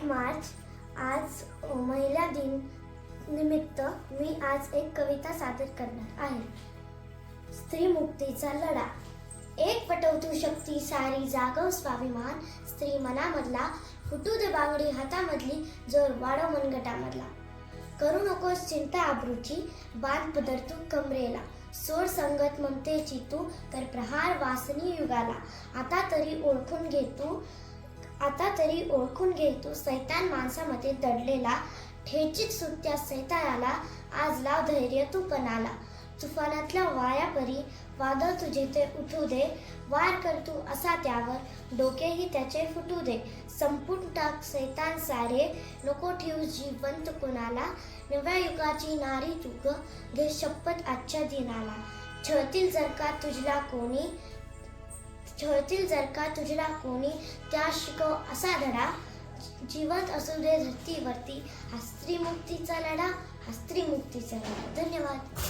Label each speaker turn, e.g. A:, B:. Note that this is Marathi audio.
A: आठ मार्च आज महिला दिन निमित्त मी आज एक कविता सादर करणार आहे. स्त्री मुक्तीचा लढा. एक पटवतू शक्ती सारी जागव स्वाभिमान. स्त्री मनामधला फुटू दे बांगडी हातामधली जोर वाढव मनगटामधला करू नकोस चिंता आबरूची बांध पदर तू कमरेला. सोड संगत ममतेची तू कर प्रहार वासनी युगाला. आता तरी ओळखून घे तू आता तरी ओळखून घे तू सैतान माणसामध्ये दडलेला ठेचीत सुट्ट्या सैतानाला. आज लाव धैर्य तू पणाला. तुफानातल्या वाऱ्यापरी वादळ तुझे ते उठू दे. वार कर तू असा त्यावर. डोकेही त्याचे फुटू दे. संपून टाक सैतान सारे. नको ठेवू जिवंत कुणाला. नव्या युगाची नारी तू घे शपथ आजच्या दिनाला. छळतील जर का तुझला कोणी. छळतील जर का तुझला कोणी त्या शिकव असा धडा जिवंत असू दे धरतीवरती. हा लढा हा मुक्तीचा लढा. धन्यवाद.